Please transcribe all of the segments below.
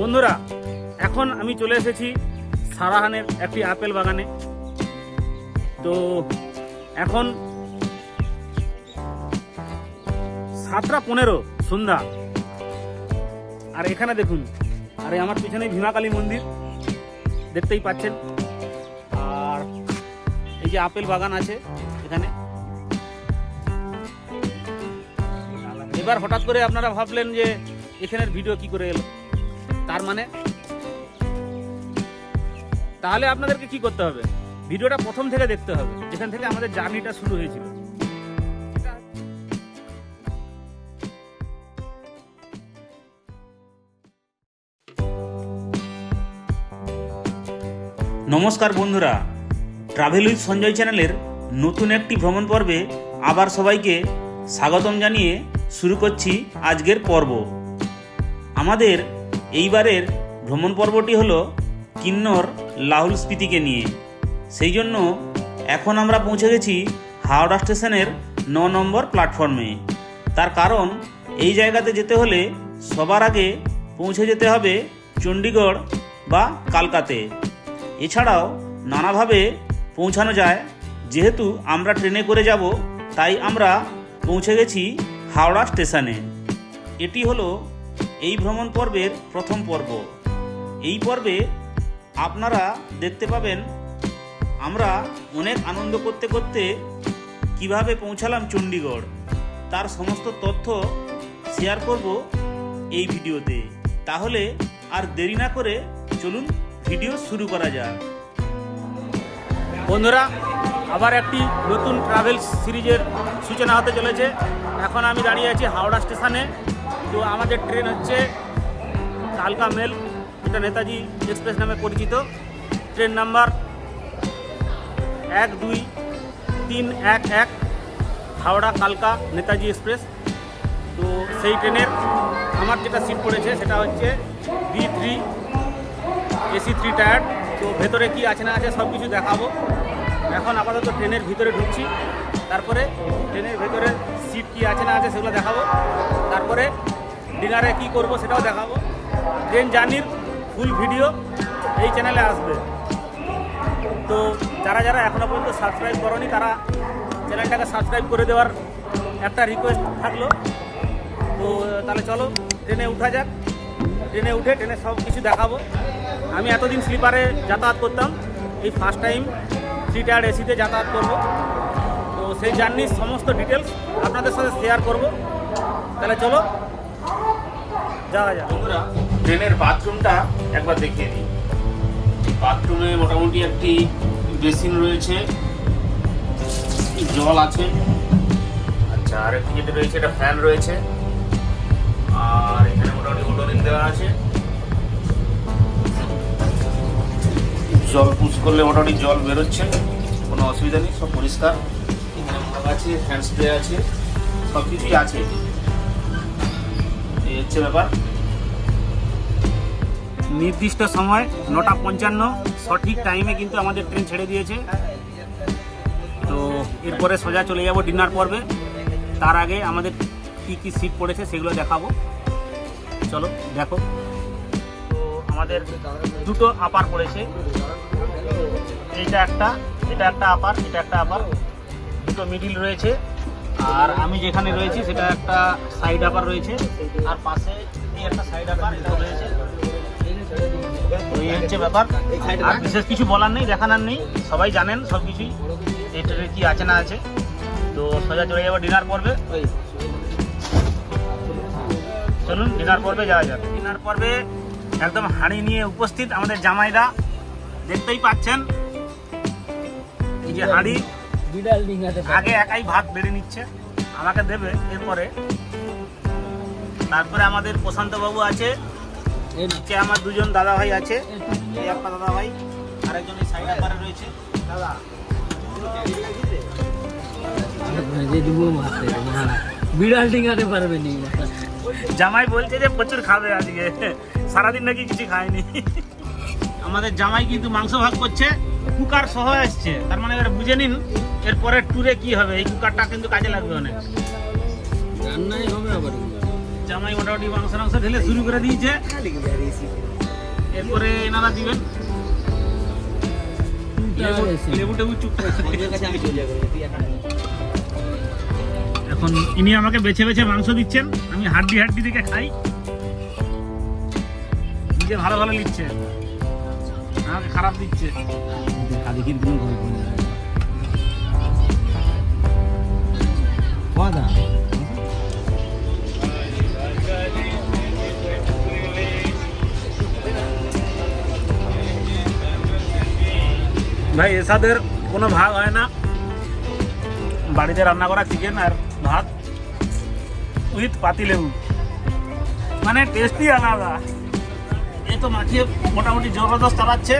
বন্ধুরা, এখন আমি চলে এসেছি সারাহানের একটি আপেল বাগানে। তো এখন সাতটা পনেরো সন্ধ্যা। আর এখানে দেখুন, আরে আমার পিছনে ভীমাকালী মন্দির, দেখতেই পাচ্ছেন। আর এই যে আপেল বাগান আছে এখানে। এবার হঠাৎ করে আপনারা ভাবলেন যে এখানের ভিডিও কি করে এলো? তার মানে? তাহলে আপনাদেরকে কি করতে হবে? ভিডিওটা প্রথম থেকে দেখতে হবে, যেখান থেকে আমাদের জার্নিটা শুরু হয়েছিল। নমস্কার বন্ধুরা ট্রাভেল উইথ সঞ্জয় চ্যানেলের নতুন একটি ভ্রমণ পর্বে আবার সবাইকে স্বাগতম জানিয়ে শুরু করছি আজকের পর্ব। আমাদের এইবারের ভ্রমণ পর্বটি হলো কিন্নর লাহুল স্পিতিকে নিয়ে। সেই জন্য এখন আমরা পৌঁছে গেছি হাওড়া স্টেশনের ন নম্বর প্ল্যাটফর্মে। তার কারণ, এই জায়গাতে যেতে হলে সবার আগে পৌঁছে যেতে হবে চণ্ডীগড় বা কালকাতে। এছাড়াও নানাভাবে পৌঁছানো যায়। যেহেতু আমরা ট্রেনে করে যাব, তাই আমরা পৌঁছে গেছি হাওড়া স্টেশনে। এটি হলো এই ভ্রমণ পর্বের প্রথম পর্ব। এই পর্বে আপনারা দেখতে পাবেন, আমরা অনেক আনন্দ করতে করতে কীভাবে পৌঁছালাম চণ্ডীগড়, তার সমস্ত তথ্য শেয়ার করব এই ভিডিওতে। তাহলে আর দেরি না করে চলুন ভিডিও শুরু করা যাক। বন্ধুরা, আবার একটি নতুন ট্রাভেল সিরিজের সূচনা হতে চলেছে। এখন আমি দাঁড়িয়ে আছি হাওড়া স্টেশনে। তো আমাদের ট্রেন হচ্ছে কালকা মেল যেটা নেতাজি এক্সপ্রেস নামে পরিচিত। ট্রেন নাম্বার এক দুই তিন এক এক, হাওড়া কালকা নেতাজি এক্সপ্রেস। তো সেই ট্রেনের আমার যেটা সিট পড়েছে সেটা হচ্ছে B three AC three tier. তো ভেতরে কি আছে না আছে সব কিছু দেখাবো। এখন আপাতত ট্রেনের ভিতরে ঢুকছি। তারপরে ট্রেনের ভেতরে সিট কি আছে না আছে সেগুলো দেখাবো। তারপরে ডিনারে কি করব সেটাও দেখাবো। ট্রেন জার্নির ফুল ভিডিও এই চ্যানেলে আসবে। তো যারা যারা এখনও পর্যন্ত সাবস্ক্রাইব করনি, তারা চ্যানেলটাকে সাবস্ক্রাইব করে দেওয়ার একটা রিকোয়েস্ট থাকল। তো, তাহলে চলো ট্রেনে উঠা যাক। ট্রেনে উঠে ট্রেনে সব কিছু দেখাবো। আমি এতদিন স্লিপারে যাতায়াত করতাম। এই ফার্স্ট টাইম থ্রি টায়ার এসিতে যাতায়াত করব। তো সেই জার্নির সমস্ত ডিটেলস আপনাদের সাথে শেয়ার করব। তাহলে চলো যাওয়া যাক। বন্ধুরা, ট্রেনের বাথরুমটা একবার দেখিয়ে দিই। বাথরুমে মোটামুটি একটি বেসিন রয়েছে জল আছে আচ্ছা আর একটি যেটা রয়েছে এটা ফ্যান রয়েছে, আর এখানে মোটামুটি ওডোনিন দেওয়া আছে। জল পুশ করলে মোটামুটি জল বেরোচ্ছে, কোনো অসুবিধা নেই, সব পরিষ্কার। এখানে মগ আছে হ্যান্ড স্প্রে আছে সব কিছুই আছে। হচ্ছে ব্যাপার। নির্দিষ্ট সময়, নটা পঞ্চান্ন, সঠিক টাইমে কিন্তু আমাদের ট্রেন ছেড়ে দিয়েছে। তো এরপরে সোজা চলে যাব ডিনার পর্বে। তার আগে আমাদের কী কী সিট পড়েছে সেগুলো দেখাবো। চলো, দেখো। তো আমাদের দুটো আপার পড়েছে। এইটা একটা, এটা একটা আপার এটা একটা আপার দুটো মিডিল রয়েছে। আর আমি যেখানে রয়েছি সেটা একটা সাইড আপার রয়েছে। আর পাশে একটা সাইড আপার রয়েছে। এই হচ্ছে ব্যাপার। আর বিশেষ কিছু বলার নেই, দেখানোর নেই। সবাই জানেন সব কিছুই এই ট্রেনে কি আছে না আছে। তো সোজা চলে যাব ডিনার পর্বে। চলুন ডিনার পর্বে যাওয়া যাক। ডিনার পর্বে একদম হাঁড়ি নিয়ে উপস্থিত আমাদের জামাইরা দেখতেই পাচ্ছেন, এই যে হাঁড়ি। বিড়াল ডিঙাতে আগে একাই ভাত বেড়ে নিচ্ছে আমাকে দেবে এরপরে। তারপরে আমাদের প্রশান্ত বাবু আছে নিচে আমার দুজন দাদা ভাই আছে এই একটা দাদা ভাই আরেকজন এই সাইড আপারে রয়েছে। দাদা বিড়াল ডিঙাতে পারবে নি। জামাই বলছে যে প্রচুর খাবে আজকে সারাদিন নাকি কিছু খায়নি। আমাদের জামাই কিন্তু মাংস ভাগ করছে কুকার সহ আসছে তার মানে এবার বুঝে নিন এরপরে ট্যুরে কি হবে? এই কুকারটা কিন্তু কাজে লাগবে অনেক। রান্নাই হবে আবার। জামাই মোটামুটি মাংস মাংস ঢেলে শুরু করে দিয়েছে। এরপরে এনারা দিবেন। লেবু টেবু চুপ এখন ইনি আমাকে বেছে বেছে মাংস দিচ্ছেন। আমি হাড্ডি হাড্ডি থেকে খাই। নিজে ভালো ভালো নিচ্ছে আমাকে খারাপ দিচ্ছে ভাই এসাদের কোনো ভাগ হয় না। বাড়িতে রান্না করা চিকেন আর ভাত উইথ পাতিলেবু মানে টেস্টই আলাদা। এ তো মাখিয়ে মোটামুটি জবরদস্ত চালাচ্ছে।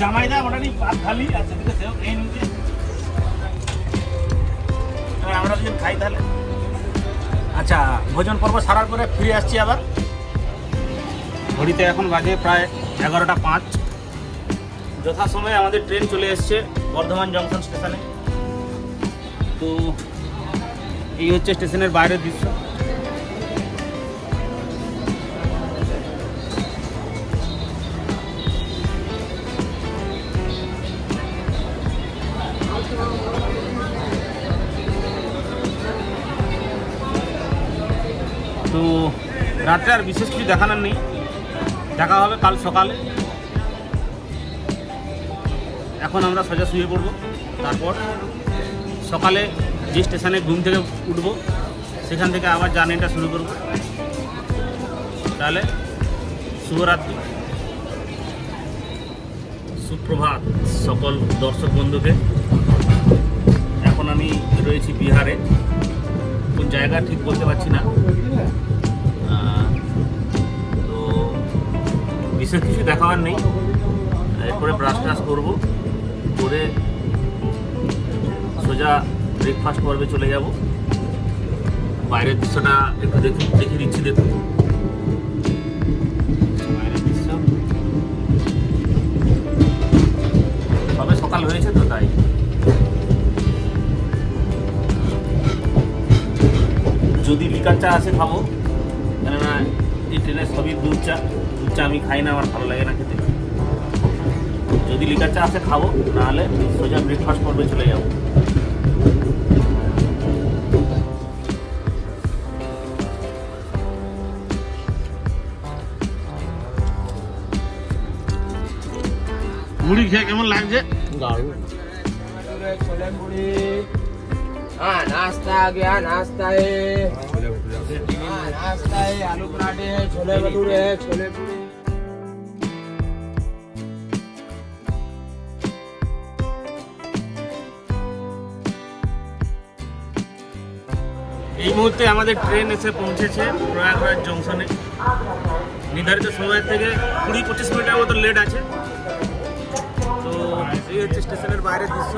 জামাইদা মোটামুটি ভাত খালি আর সেদিকে খাই তাহলে? আচ্ছা ভোজন পর্ব সারার পরে ফিরে আসছি আবার। ঘড়িতে এখন বাজে প্রায় এগারোটা পাঁচ। যথাসময়ে আমাদের ট্রেন চলে এসছে বর্ধমান জংশন স্টেশনে। তো এই হচ্ছে স্টেশনের বাইরের দৃশ্য। রাত্রে আর বিশেষ কিছু দেখানোর নেই। দেখা হবে কাল সকালে। এখন আমরা সোজা শুয়ে পড়ব। তারপর সকালে যে স্টেশনে ঘুম থেকে উঠবো, সেখান থেকে আবার জার্নিটা শুরু করব। তাহলে শুভরাত্রি। সুপ্রভাত সকল দর্শক বন্ধুকে। এখন আমি রয়েছি বিহারে। কোন জায়গা ঠিক বলতে পারছি না। তো বিশেষ কিছু দেখাবার নেই এরপরে ব্রাশ ট্রাশ করব। করে সোজা ব্রেকফাস্ট পর্বে চলে যাব। বাইরের দৃশ্যটা একটু দেখি, দেখিয়ে দিচ্ছি, দেখুন। বাইরের দৃশ্য। সকাল হয়েছে তো, তাই। যদি লিকার চা আসে খাব। কেননা এই ট্রেনের সবই দুধ চা। দুধ চা আমি খাই না আমার ভালো লাগে না খেতে। যদি লিকার চা আসে খাব নাহলে সোজা ব্রেকফাস্ট করবে চলে যাব। মুড়ি খেয়ে কেমন লাগছে? छोले এই মুহূর্তে আমাদের ট্রেন এসে পৌঁছেছে প্রয়াগরাজ জংশনে। নির্ধারিত সময় থেকে কুড়ি পঁচিশ মিনিটের মতো লেট আছে। তো এই হচ্ছে স্টেশনের বাইরের দৃশ্য।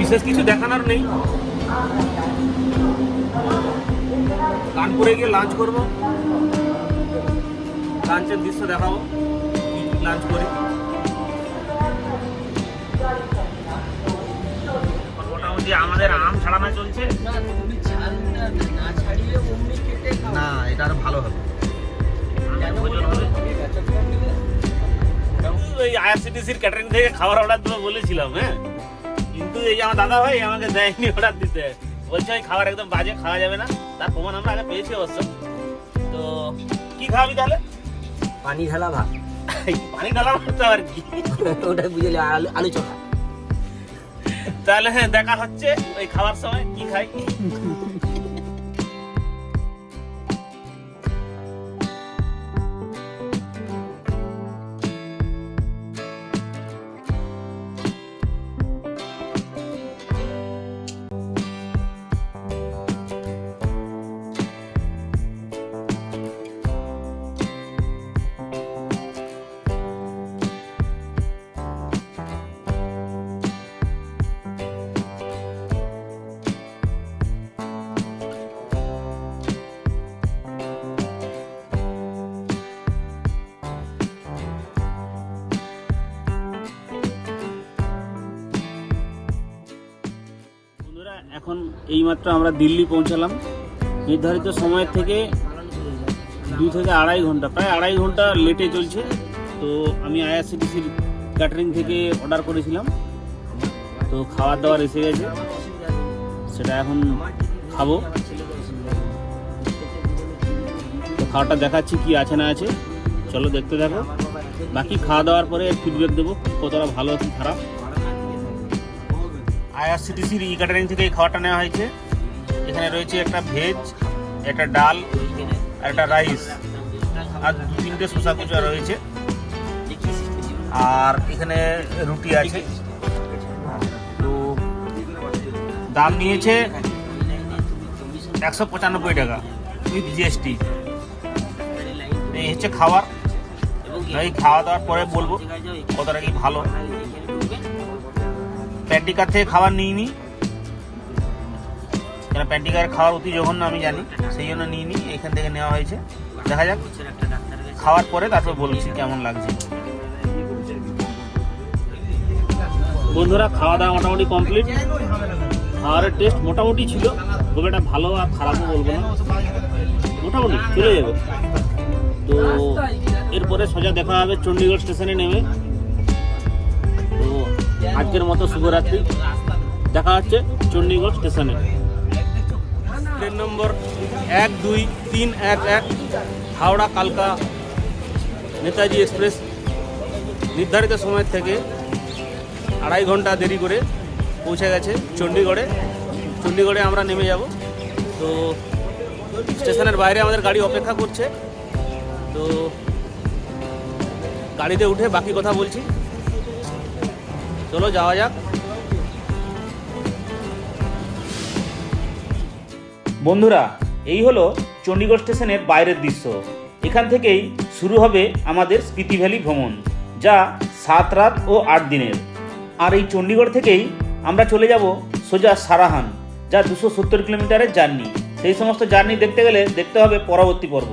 বিশেষ কিছু দেখানোর নেই। কানপুরে গিয়ে লাঞ্চ করব। লাঞ্চের দৃশ্য দেখাবো লাঞ্চ করি। মোটামুটি আমাদের আম ছাড়ানো চলছে। না এটা আরও ভালো হবে। ভোজন হবে। এই আইআরসিটিসির ক্যাটারিং থেকে খাবার অর্ডার দেবো বলেছিলাম হ্যাঁ? কিন্তু এই আমার দাদা ভাই আমাকে দেয়নি অর্ডার দিতে। বলছে ওই খাবার একদম বাজে খাওয়া যাবে না। তার প্রমাণ আমরা আগে পেয়েছি অবশ্য। তো কি খাওয়াবি তাহলে? পানি ঢালা ভাত। পানি ঢালা মাত্র আর কি। ওটা বুঝলি আলু আলু চোখা। তাহলে হ্যাঁ দেখা হচ্ছে ওই খাওয়ার সময় কি খাই? এইমাত্র আমরা দিল্লি পৌঁছালাম। নির্ধারিত সময়ের থেকে দু থেকে আড়াই ঘণ্টা, প্রায় আড়াই ঘণ্টা লেটে চলছে। তো আমি আইআরসিটিসির ক্যাটারিং থেকে অর্ডার করেছিলাম। তো খাবার দাবার এসে গেছে। সেটা এখন খাব। তো খাওয়াটা দেখাচ্ছি কি আছে না আছে। চলো দেখতে দেখো বাকি খাওয়া দাওয়ার পরে ফিডব্যাক দেবো, কতটা ভালো কি খারাপ। আইআরসিটিসির ই ক্যাটারিং থেকে এই খাবারটা নেওয়া হয়েছে। এখানে রয়েছে একটা ভেজ একটা ডাল, আর একটা রাইস আর দু তিনটে শসা কুচা রয়েছে। আর এখানে রুটি আছে। তো দাম নিয়েছে একশো পঁচানব্বই টাকা উইথ জিএসটি এই হচ্ছে খাবার এই খাওয়া দাওয়ার পরে বলব, কতটা কি ভালো। প্যান্টিকার থেকে খাবার নিইনি। কেন প্যান্টিকার খাওয়ার অতি জঘন্য, আমি জানি। সেই জন্য নিইনি, এখান থেকে নেওয়া হয়েছে। দেখা যাক। খাওয়ার পরে তারপর বলছি কেমন লাগছে। বন্ধুরা খাওয়া দাওয়া মোটামুটি কমপ্লিট। খাওয়ারের টেস্ট মোটামুটি ছিল। খুব একটা ভালো আর খারাপও বলব না। মোটামুটি চলে যাবে। তো এরপরে সোজা দেখা হবে চণ্ডীগড় স্টেশনে নেমে। আজকের মতো শুভরাত্রি। দেখা হচ্ছে চণ্ডীগড় স্টেশনে। ট্রেন নম্বর এক দুই তিন এক এক, হাওড়া কালকা নেতাজি এক্সপ্রেস। নির্ধারিত সময় থেকে আড়াই ঘণ্টা দেরি করে পৌঁছে গেছে চণ্ডীগড়ে। চণ্ডীগড়ে আমরা নেমে যাব। তো স্টেশনের বাইরে আমাদের গাড়ি অপেক্ষা করছে। তো গাড়িতে উঠে বাকি কথা বলছি। চলো যাওয়া যাক। বন্ধুরা, এই হলো চণ্ডীগড় স্টেশনের বাইরের দৃশ্য। এখান থেকেই শুরু হবে আমাদের স্পিতি ভ্যালি ভ্রমণ, যা সাত রাত ও আট দিনের। আর এই চণ্ডীগড় থেকেই আমরা চলে যাব সোজা সারাহান, যা দুশো সত্তর কিলোমিটারের জার্নি। সেই সমস্ত জার্নি দেখতে গেলে দেখতে হবে পরবর্তী পর্ব।